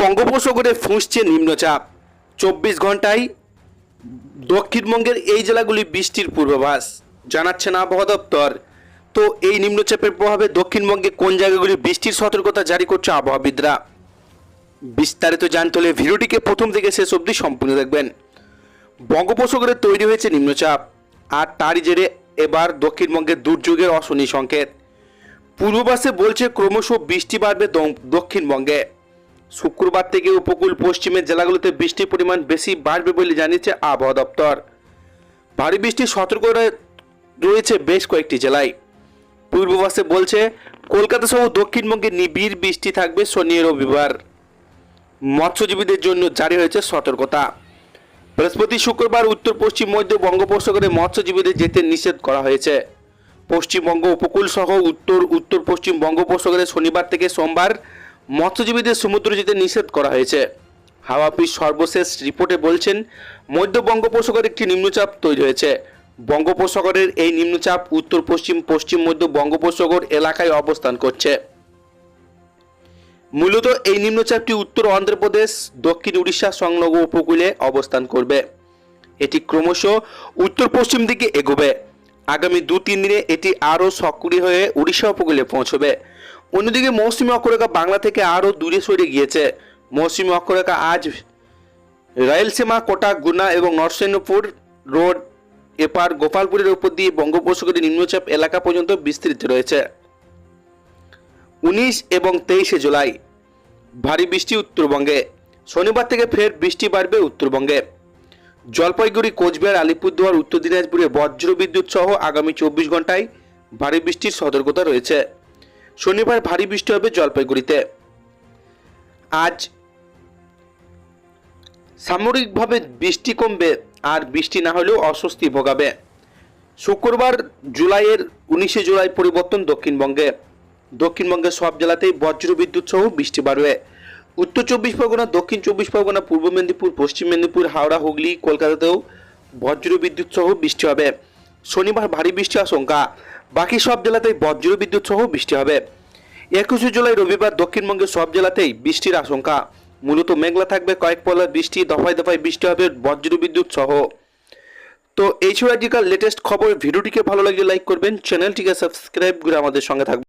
বঙ্গোপসাগরে ফুঁসছে নিম্নচাপ। চব্বিশ ঘন্টায় দক্ষিণবঙ্গের এই জেলাগুলি বৃষ্টির পূর্বাভাস জানাচ্ছেন আবহাওয়া দপ্তর। তো এই নিম্নচাপের প্রভাবে দক্ষিণবঙ্গে কোন জায়গাগুলি বৃষ্টির সতর্কতা জারি করছে আবহাওয়াবিদরা? বিস্তারিত জানতে হলে ভিডিওটিকে প্রথম থেকে শেষ অবধি সম্পূর্ণ দেখবেন। বঙ্গোপসাগরে তৈরি হয়েছে নিম্নচাপ, আর তারই জেরে এবার দক্ষিণবঙ্গের দুর্যোগের অশনি সংকেত। পূর্ববাসে বলছে ক্রমশ বৃষ্টি বাড়বে দক্ষিণবঙ্গে। শুক্রবার থেকে উপকূল পশ্চিমের জেলাগুলোতে বৃষ্টির পরিমাণ বেশি বাড়বে বলে জানিয়েছে আবহাওয়া দপ্তর। ভারী বৃষ্টির সতর্ক রয়েছে বেশ কয়েকটি জেলায়। পূর্ববাসে বলছে, কলকাতা সহ দক্ষিণবঙ্গে নিবিড় বৃষ্টি থাকবে শনি, রবিবার। মৎস্যজীবীদের জন্য জারি হয়েছে সতর্কতা। বৃহস্পতি, শুক্রবার উত্তর, পশ্চিম, মধ্য বঙ্গোপসাগরে মৎস্যজীবীদের যেতে নিষেধ করা হয়েছে। পশ্চিমবঙ্গ উপকূল সহ উত্তর উত্তর, পশ্চিম বঙ্গোপসাগরে শনিবার থেকে সোমবার মৎস্যজীবীদের সমুদ্র যেতে নিষেধ করা হয়েছে। হাওয়া সর্বশেষ রিপোর্টে বলছেন, মধ্য বঙ্গোপসাগরে একটি নিম্নচাপ তৈরি হয়েছে। বঙ্গোপসাগরের এই নিম্নচাপ উত্তর পশ্চিম পশ্চিম মধ্য বঙ্গোপসাগর এলাকায় অবস্থান করছে। মূলত এই নিম্নচাপটি উত্তর অন্ধ্রপ্রদেশ, দক্ষিণ উড়িষ্যা সংলগ্ন উপকূলে অবস্থান করবে। এটি ক্রমশ উত্তর পশ্চিম দিকে এগোবে। আগামী দু তিন দিনে এটি আরও সক্রিয় হয়ে উড়িষ্যা উপকূলে পৌঁছবে। অন্যদিকে মৌসুমী অক্ষরেখা বাংলা থেকে আরও দূরে সরে গিয়েছে। মৌসুমী অক্ষরেখা আজ রায়লসীমা কোটা, গুনা এবং নরসিংহপুর রোড এপার গোপালপুরের উপর দিয়ে বঙ্গোপসাগরের নিম্নচাপ এলাকা পর্যন্ত বিস্তৃত রয়েছে। উনিশ এবং তেইশে জুলাই, ভারী বৃষ্টি উত্তরবঙ্গে। শনিবার থেকে ফের বৃষ্টি বাড়বে উত্তরবঙ্গে। জলপাইগুড়ি, কোচবিহার, আলিপুরদুয়ার, উত্তর দিনাজপুরে বজ্র বিদ্যুৎ সহ আগামী চব্বিশ ঘন্টায় ভারী বৃষ্টির সতর্কতা রয়েছে। শনিবার ভারী বৃষ্টি হবে জলপাইগুড়িতে। আজ সামরিকভাবে বৃষ্টি কমবে আর বৃষ্টি না হলেও অস্বস্তি ভোগাবে। শুক্রবার জুলাইয়ের উনিশে জুলাই পরিবর্তন দক্ষিণবঙ্গে। দক্ষিণবঙ্গের সব জেলাতেই বজ্র বিদ্যুৎ সহ বৃষ্টি বাড়বে। উত্তর চব্বিশ পরগনা, দক্ষিণ চব্বিশ পরগনা, পূর্ব মেদিনীপুর, পশ্চিম মেদিনীপুর, হাওড়া, হুগলি, কলকাতাতেও বজ্র বিদ্যুৎ সহ বৃষ্টি হবে। শনিবার ভারী বৃষ্টি আশঙ্কা। বাকি সব জেলাতেই বজ্র বিদ্যুৎ সহ বৃষ্টি হবে। একুশে জুলাই রবিবার দক্ষিণবঙ্গের সব জেলাতেই বৃষ্টির আশঙ্কা। মূলত মেঘলা থাকবে, কয়েক পলার বৃষ্টি, দফায় দফায় বৃষ্টি হবে, বজ্র বিদ্যুৎ সহ। তো এই ছিল আজকাল লেটেস্ট খবর। ভিডিওটিকে ভালো লাগলে লাইক করবেন চ্যানেলটিকে সাবস্ক্রাইব করে আমাদের সঙ্গে থাকবেন।